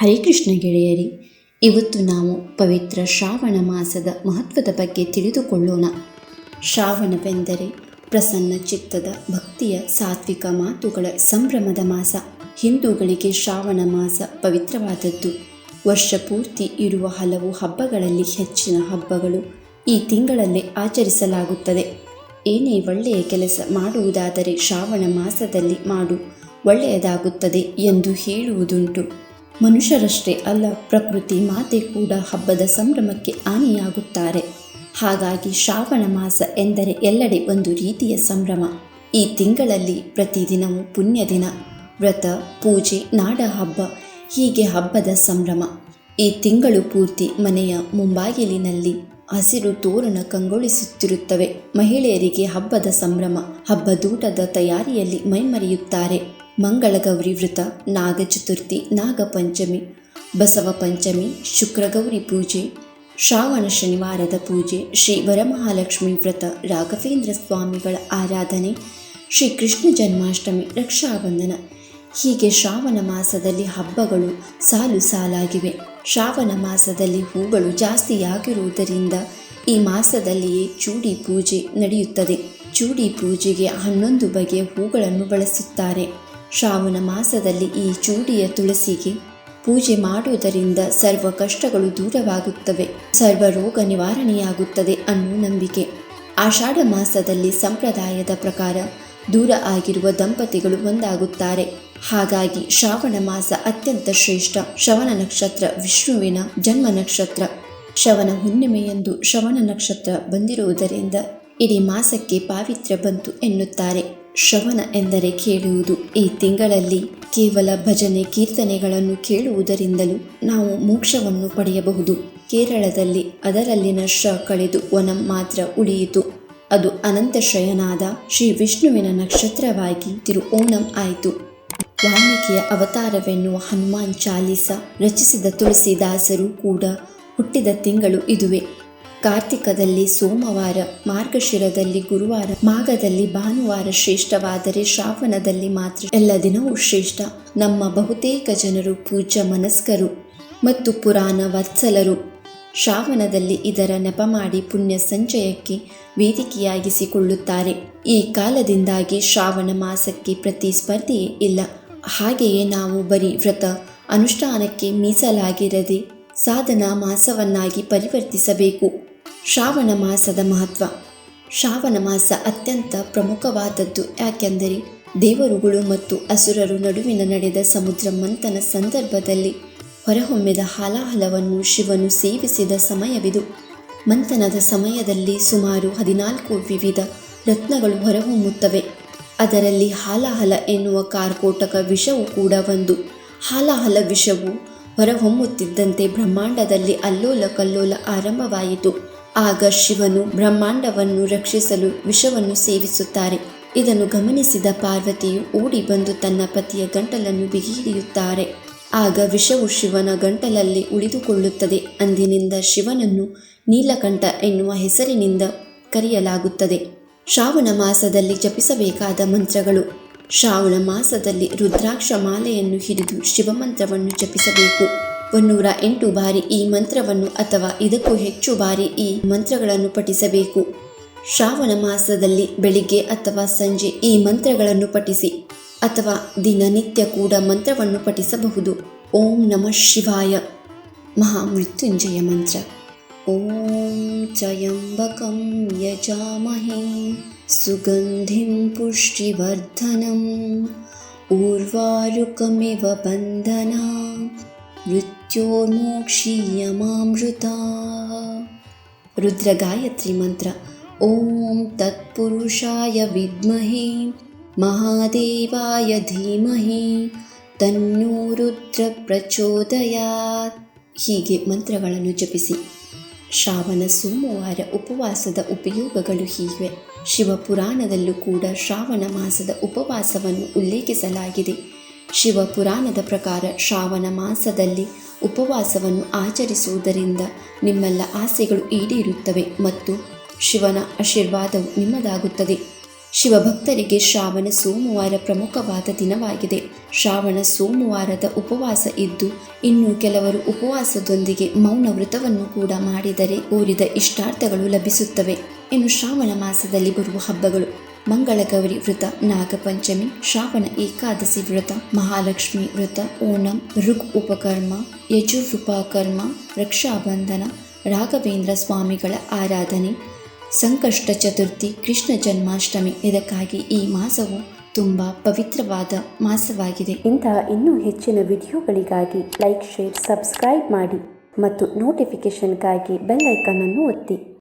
ಹರೇ ಕೃಷ್ಣ ಗೆಳೆಯರಿ, ಇವತ್ತು ನಾವು ಪವಿತ್ರ ಶ್ರಾವಣ ಮಾಸದ ಮಹತ್ವದ ಬಗ್ಗೆ ತಿಳಿದುಕೊಳ್ಳೋಣ. ಶ್ರಾವಣವೆಂದರೆ ಪ್ರಸನ್ನ ಚಿತ್ತದ ಭಕ್ತಿಯ ಸಾತ್ವಿಕ ಮಾತುಗಳ ಸಂಭ್ರಮದ ಮಾಸ. ಹಿಂದೂಗಳಿಗೆ ಶ್ರಾವಣ ಮಾಸ ಪವಿತ್ರವಾದದ್ದು. ವರ್ಷ ಪೂರ್ತಿ ಇರುವ ಹಲವು ಹಬ್ಬಗಳಲ್ಲಿ ಹೆಚ್ಚಿನ ಹಬ್ಬಗಳು ಈ ತಿಂಗಳಲ್ಲಿ ಆಚರಿಸಲಾಗುತ್ತದೆ. ಏನೇ ಒಳ್ಳೆಯ ಕೆಲಸ ಮಾಡುವುದಾದರೆ ಶ್ರಾವಣ ಮಾಸದಲ್ಲಿ ಮಾಡು, ಒಳ್ಳೆಯದಾಗುತ್ತದೆ ಎಂದು ಹೇಳುವುದುಂಟು. ಮನುಷ್ಯರಷ್ಟೇ ಅಲ್ಲ, ಪ್ರಕೃತಿ ಮಾತೆ ಕೂಡ ಹಬ್ಬದ ಸಂಭ್ರಮಕ್ಕೆ ಹಾನಿಯಾಗುತ್ತಾರೆ ಹಾಗಾಗಿ ಶ್ರಾವಣ ಮಾಸ ಎಂದರೆ ಎಲ್ಲೆಡೆ ಒಂದು ರೀತಿಯ ಸಂಭ್ರಮ. ಈ ತಿಂಗಳಲ್ಲಿ ಪ್ರತಿದಿನವೂ ಪುಣ್ಯ ದಿನ ವ್ರತ, ಪೂಜೆ, ನಾಡ ಹಬ್ಬ, ಹೀಗೆ ಹಬ್ಬದ ಸಂಭ್ರಮ. ಈ ತಿಂಗಳು ಪೂರ್ತಿ ಮನೆಯ ಮುಂಬಾಗಿಲಿನಲ್ಲಿ ಹಸಿರು ತೋರಣ ಕಂಗೊಳಿಸುತ್ತಿರುತ್ತವೆ. ಮಹಿಳೆಯರಿಗೆ ಹಬ್ಬದ ಸಂಭ್ರಮ. ಹಬ್ಬದೂಟದ ತಯಾರಿಯಲ್ಲಿ ಮೈಮರೆಯುತ್ತಾರೆ. ಮಂಗಳಗೌರಿ ವ್ರತ ನಾಗ ಚತುರ್ಥಿ ನಾಗಪಂಚಮಿ, ಬಸವ ಪಂಚಮಿ, ಶುಕ್ರಗೌರಿ ಪೂಜೆ, ಶ್ರಾವಣ ಶನಿವಾರದ ಪೂಜೆ, ಶ್ರೀ ವರಮಹಾಲಕ್ಷ್ಮಿ ವ್ರತ, ರಾಘವೇಂದ್ರ ಸ್ವಾಮಿಗಳ ಆರಾಧನೆ, ಶ್ರೀ ಕೃಷ್ಣ ಜನ್ಮಾಷ್ಟಮಿ, ರಕ್ಷಾಬಂಧನ. ಹೀಗೆ ಶ್ರಾವಣ ಮಾಸದಲ್ಲಿ ಹಬ್ಬಗಳು ಸಾಲು ಸಾಲಾಗಿವೆ. ಶ್ರಾವಣ ಮಾಸದಲ್ಲಿ ಹೂಗಳು ಜಾಸ್ತಿಯಾಗಿರುವುದರಿಂದ ಈ ಮಾಸದಲ್ಲಿಯೇ ಚೂಡಿ ಪೂಜೆ ನಡೆಯುತ್ತದೆ. ಚೂಡಿ ಪೂಜೆಗೆ ಹನ್ನೊಂದು ಬಗೆಯ ಹೂಗಳನ್ನು ಬಳಸುತ್ತಾರೆ. ಶ್ರಾವಣ ಮಾಸದಲ್ಲಿ ಈ ಚೂಡಿಯ ತುಳಸಿಗೆ ಪೂಜೆ ಮಾಡುವುದರಿಂದ ಸರ್ವ ಕಷ್ಟಗಳು ದೂರವಾಗುತ್ತವೆ. ಸರ್ವ ರೋಗ ನಿವಾರಣೆಯಾಗುತ್ತದೆ ಅನ್ನೋ ನಂಬಿಕೆ. ಆಷಾಢ ಮಾಸದಲ್ಲಿ ಸಂಪ್ರದಾಯದ ಪ್ರಕಾರ ದೂರ ಆಗಿರುವ ದಂಪತಿಗಳು ಒಂದಾಗುತ್ತಾರೆ. ಹಾಗಾಗಿ ಶ್ರಾವಣ ಮಾಸ ಅತ್ಯಂತ ಶ್ರೇಷ್ಠ. ಶ್ರವಣ ನಕ್ಷತ್ರ ವಿಷ್ಣುವಿನ ಜನ್ಮ ನಕ್ಷತ್ರ. ಶ್ರವಣ ಹುಣ್ಣಿಮೆಯಂದು ಶ್ರವಣ ನಕ್ಷತ್ರ ಬಂದಿರುವುದರಿಂದ ಇಡೀ ಮಾಸಕ್ಕೆ ಪಾವಿತ್ರ್ಯ ಬಂತು ಎನ್ನುತ್ತಾರೆ. ಶ್ರವಣ ಎಂದರೆ ಕೇಳುವುದು. ಈ ತಿಂಗಳಲ್ಲಿ ಕೇವಲ ಭಜನೆ ಕೀರ್ತನೆಗಳನ್ನು ಕೇಳುವುದರಿಂದಲೂ ನಾವು ಮೋಕ್ಷವನ್ನು ಪಡೆಯಬಹುದು. ಕೇರಳದಲ್ಲಿ ಅದರಲ್ಲಿನ ಶ್ರ ಕಳೆದು ವನಂ ಮಾತ್ರ ಉಳಿಯಿತು. ಅದು ಅನಂತಶಯನಾದ ಶ್ರೀ ವಿಷ್ಣುವಿನ ನಕ್ಷತ್ರವಾಗಿ ತಿರು ಓಣಂ ಆಯಿತು. ವಾಲ್ಮೀಕಿಯ ಅವತಾರವೆನ್ನುವ ಹನುಮಾನ್ ಚಾಲೀಸ ರಚಿಸಿದ ತುಳಸಿದಾಸರು ಕೂಡ ಹುಟ್ಟಿದ ತಿಂಗಳು ಇದುವೆ. ಕಾರ್ತಿಕದಲ್ಲಿ ಸೋಮವಾರ, ಮಾರ್ಗಶಿರದಲ್ಲಿ ಗುರುವಾರ, ಮಾಘದಲ್ಲಿ ಭಾನುವಾರ ಶ್ರೇಷ್ಠವಾದರೆ ಶ್ರಾವಣದಲ್ಲಿ ಮಾತ್ರ. ಎಲ್ಲ ದಿನವೂ ಶ್ರೇಷ್ಠ. ನಮ್ಮ ಬಹುತೇಕ ಜನರು ಪೂಜ್ಯ ಮನಸ್ಕರು ಮತ್ತು ಪುರಾಣ ವತ್ಸಲರು. ಶ್ರಾವಣದಲ್ಲಿ ಇದರ ನೆಪ ಮಾಡಿ ಪುಣ್ಯ ಸಂಚಯಕ್ಕೆ ವೇದಿಕೆಯಾಗಿಸಿಕೊಳ್ಳುತ್ತಾರೆ. ಈ ಕಾಲದಿಂದಾಗಿ ಶ್ರಾವಣ ಮಾಸಕ್ಕೆ ಪ್ರತಿಸ್ಪರ್ಧೆಯೇ ಇಲ್ಲ. ಹಾಗೆಯೇ ನಾವು ಬರೀ ವ್ರತ, ಅನುಷ್ಠಾನಕ್ಕೆ ಮೀಸಲಾಗಿರದೆ ಸಾಧನಾ ಮಾಸವನ್ನಾಗಿ ಪರಿವರ್ತಿಸಬೇಕು. ಶ್ರಾವಣ ಮಾಸದ ಮಹತ್ವ. ಶ್ರಾವಣ ಮಾಸ ಅತ್ಯಂತ ಪ್ರಮುಖವಾದದ್ದು ಯಾಕೆಂದರೆ ದೇವರುಗಳು ಮತ್ತು ಅಸುರರು ನಡುವಿನ ನಡೆದ ಸಮುದ್ರ ಮಂಥನ ಸಂದರ್ಭದಲ್ಲಿ ಹೊರಹೊಮ್ಮಿದ ಹಾಲಾಹಲವನ್ನು ಶಿವನು ಸೇವಿಸಿದ ಸಮಯವಿದು. ಮಂಥನದ ಸಮಯದಲ್ಲಿ ಸುಮಾರು ಹದಿನಾಲ್ಕು ವಿವಿಧ ರತ್ನಗಳು ಹೊರಹೊಮ್ಮುತ್ತವೆ. ಅದರಲ್ಲಿ ಹಾಲಾಹಲ ಎನ್ನುವ ಕಾರ್ಕೋಟಕ ವಿಷವು ಕೂಡ ಒಂದು. ಹಾಲಾಹಲ ವಿಷವು ಹೊರಹೊಮ್ಮುತ್ತಿದ್ದಂತೆ ಬ್ರಹ್ಮಾಂಡದಲ್ಲಿ ಅಲ್ಲೋಲ ಕಲ್ಲೋಲ ಆರಂಭವಾಯಿತು. ಆಗ ಶಿವನು ಬ್ರಹ್ಮಾಂಡವನ್ನು ರಕ್ಷಿಸಲು ವಿಷವನ್ನು ಸೇವಿಸುತ್ತಾರೆ. ಇದನ್ನು ಗಮನಿಸಿದ ಪಾರ್ವತಿಯು ಓಡಿ ಬಂದು ತನ್ನ ಪತಿಯ ಗಂಟಲನ್ನು ಬಿಗಿ ಹಿಡಿಯುತ್ತಾರೆ ಆಗ ವಿಷವು ಶಿವನ ಗಂಟಲಲ್ಲಿ ಉಳಿದುಕೊಳ್ಳುತ್ತದೆ. ಅಂದಿನಿಂದ ಶಿವನನ್ನು ನೀಲಕಂಠ ಎನ್ನುವ ಹೆಸರಿನಿಂದ ಕರೆಯಲಾಗುತ್ತದೆ. ಶ್ರಾವಣ ಮಾಸದಲ್ಲಿ ಜಪಿಸಬೇಕಾದ ಮಂತ್ರಗಳು. ಶ್ರಾವಣ ಮಾಸದಲ್ಲಿ ರುದ್ರಾಕ್ಷ ಮಾಲೆಯನ್ನು ಹಿಡಿದು ಶಿವಮಂತ್ರವನ್ನು ಜಪಿಸಬೇಕು. ಒನ್ನೂರ ಎಂಟು ಬಾರಿ ಈ ಮಂತ್ರವನ್ನು ಅಥವಾ ಇದಕ್ಕೂ ಹೆಚ್ಚು ಬಾರಿ ಈ ಮಂತ್ರಗಳನ್ನು ಪಠಿಸಬೇಕು. ಶ್ರಾವಣ ಮಾಸದಲ್ಲಿ ಬೆಳಿಗ್ಗೆ ಅಥವಾ ಸಂಜೆ ಈ ಮಂತ್ರಗಳನ್ನು ಪಠಿಸಿ ಅಥವಾ ದಿನನಿತ್ಯ ಕೂಡ ಮಂತ್ರವನ್ನು ಪಠಿಸಬಹುದು. ಓಂ ನಮಃ ಶಿವಾಯ. ಮಹಾಮೃತ್ಯುಂಜಯ ಮಂತ್ರ. ಓಂ ತ್ರಯಂಬಕಂ ಯಜಾಮಹೇ ಸುಗಂಧಿಂ ಪುಷ್ಟಿವರ್ಧನಂ ಊರ್ವಾರುಕಮಿವ ಬಂಧನ ರುದ್ರ ರುದ್ರಗಾಯತ್ರಿ ಮಂತ್ರ ಓಂ ತತ್ಪುರುಷಾಯ ವಿದ್ಮಹಿ ಮಹಾದೇವಾಯ ಧೀಮಹಿ ತನ್ನೋ ರುದ್ರ ಪ್ರಚೋದಯಾತ್ ಹೀಗೆ ಮಂತ್ರಗಳನ್ನು ಜಪಿಸಿ. ಶ್ರಾವಣ, ಸೋಮವಾರ ಉಪವಾಸದ ಉಪಯೋಗಗಳು ಹೀಗೆ. ಶಿವಪುರಾಣದಲ್ಲೂ ಕೂಡ ಶ್ರಾವಣ ಮಾಸದ ಉಪವಾಸವನ್ನು ಉಲ್ಲೇಖಿಸಲಾಗಿದೆ. ಶಿವಪುರಾಣದ ಪ್ರಕಾರ ಶ್ರಾವಣ ಮಾಸದಲ್ಲಿ ಉಪವಾಸವನ್ನು ಆಚರಿಸುವುದರಿಂದ ನಿಮ್ಮೆಲ್ಲ ಆಸೆಗಳು ಈಡೇರುತ್ತವೆ ಮತ್ತು ಶಿವನ ಆಶೀರ್ವಾದವು ನಿಮ್ಮದಾಗುತ್ತದೆ. ಶಿವಭಕ್ತರಿಗೆ ಶ್ರಾವಣ ಸೋಮವಾರ ಪ್ರಮುಖವಾದ ದಿನವಾಗಿದೆ. ಶ್ರಾವಣ ಸೋಮವಾರದ ಉಪವಾಸ ಇದ್ದು, ಇನ್ನು ಕೆಲವರು ಉಪವಾಸದೊಂದಿಗೆ ಮೌನ ವ್ರತವನ್ನು ಕೂಡ ಮಾಡಿದರೆ ಊರಿದ ಇಷ್ಟಾರ್ಥಗಳು ಲಭಿಸುತ್ತವೆ. ಇನ್ನು ಶ್ರಾವಣ ಮಾಸದಲ್ಲಿ ಬರುವ ಹಬ್ಬಗಳು ಮಂಗಳಗೌರಿ ವ್ರತ ನಾಗಪಂಚಮಿ, ಶ್ರಾವಣ ಏಕಾದಶಿ ವ್ರತ ಮಹಾಲಕ್ಷ್ಮಿ ವ್ರತ ಓಣಂ, ಋಗ್ ಉಪಕರ್ಮ, ಯಜುರುಪಕರ್ಮ, ರಕ್ಷಾಬಂಧನ, ರಾಘವೇಂದ್ರ ಸ್ವಾಮಿಗಳ ಆರಾಧನೆ, ಸಂಕಷ್ಟ ಚತುರ್ಥಿ, ಕೃಷ್ಣ ಜನ್ಮಾಷ್ಟಮಿ. ಇದಕ್ಕಾಗಿ ಈ ಮಾಸವು ತುಂಬ ಪವಿತ್ರವಾದ ಮಾಸವಾಗಿದೆ. ಇಂತಹ ಇನ್ನೂ ಹೆಚ್ಚಿನ ವಿಡಿಯೋಗಳಿಗಾಗಿ ಲೈಕ್, ಶೇರ್, ಸಬ್ಸ್ಕ್ರೈಬ್ ಮಾಡಿ ಮತ್ತು ನೋಟಿಫಿಕೇಷನ್ಗಾಗಿ ಬೆಲ್ ಒತ್ತಿ.